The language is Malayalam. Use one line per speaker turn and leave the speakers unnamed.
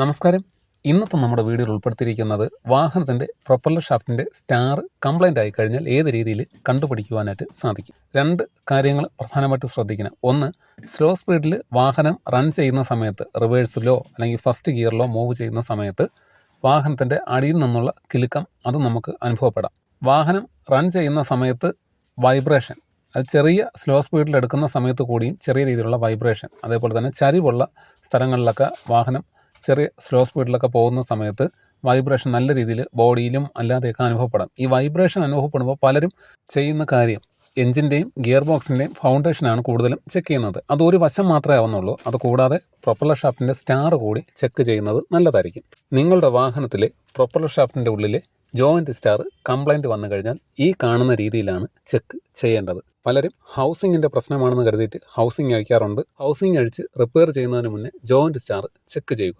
നമസ്കാരം. ഇന്നത്തെ നമ്മുടെ വീഡിയോയിൽ ഉൾപ്പെടുത്തിയിരിക്കുന്നത് വാഹനത്തിന്റെ പ്രൊപ്പല്ലർ ഷാഫ്റ്റിന്റെ സ്റ്റാർ കംപ്ലൈന്റ് ആയി കഴിഞ്ഞാൽ ഏത് രീതിയിൽ കണ്ടുപിടിക്കുവാനായിട്ട് സാധിക്കും? രണ്ട് കാര്യങ്ങൾ പ്രധാനമായിട്ട് ശ്രദ്ധിക്കണം. ഒന്ന് സ്ലോ സ്പീഡിൽ വാഹനം റൺ ചെയ്യുന്ന സമയത്ത് റിവേഴ്സിലോ അല്ലെങ്കിൽ ഫസ്റ്റ് ഗിയറിലോ മൂവ് ചെയ്യുന്ന സമയത്ത് വാഹനത്തിന്റെ അടിയിൽ നിന്നുള്ള കിലുക്കം അത് നമുക്ക് അനുഭവപ്പെടാം. വാഹനം റൺ ചെയ്യുന്ന സമയത്ത് വൈബ്രേഷൻ അത് ചെറിയ സ്ലോ സ്പീഡിൽ എടുക്കുന്ന സമയത്ത് കൂടിയും ചെറിയ രീതിയിലുള്ള വൈബ്രേഷൻ അതേപോലെ തന്നെ ചരിവുള്ള സ്ഥലങ്ങളിലൊക്കെ വാഹനം ചെറിയ സ്ലോ സ്പീഡിലൊക്കെ പോകുന്ന സമയത്ത് വൈബ്രേഷൻ നല്ല രീതിയിൽ ബോഡിയിലും അല്ലാതെയൊക്കെ അനുഭവപ്പെടാം. ഈ വൈബ്രേഷൻ അനുഭവപ്പെടുമ്പോൾ പലരും ചെയ്യുന്ന കാര്യം എഞ്ചിന്റെയും ഗിയർ ബോക്സിന്റെയും ഫൗണ്ടേഷനാണ് കൂടുതലും ചെക്ക് ചെയ്യുന്നത്. അത് ഒരു വശം മാത്രമേ ആവുന്നുള്ളൂ. അത് കൂടാതെ പ്രൊപ്പലർ ഷാഫ്റ്റിന്റെ സ്റ്റാർ കൂടി ചെക്ക് ചെയ്യുന്നത് നല്ലതായിരിക്കും. നിങ്ങളുടെ വാഹനത്തിലെ പ്രൊപ്പലർ ഷാഫ്റ്റിന്റെ ഉള്ളിലെ ജോയിന്റ് സ്റ്റാർ കംപ്ലൈന്റ് വന്നു കഴിഞ്ഞാൽ ഈ കാണുന്ന രീതിയിലാണ് ചെക്ക് ചെയ്യേണ്ടത്. പലരും ഹൗസിങ്ങിന്റെ പ്രശ്നമാണെന്ന് കരുതിയിട്ട് ഹൗസിങ് അഴിക്കാറുണ്ട്. ഹൗസിങ് അഴിച്ച് റിപ്പയർ ചെയ്യുന്നതിന് മുന്നേ ജോയിന്റ് സ്റ്റാർ ചെക്ക് ചെയ്യുക.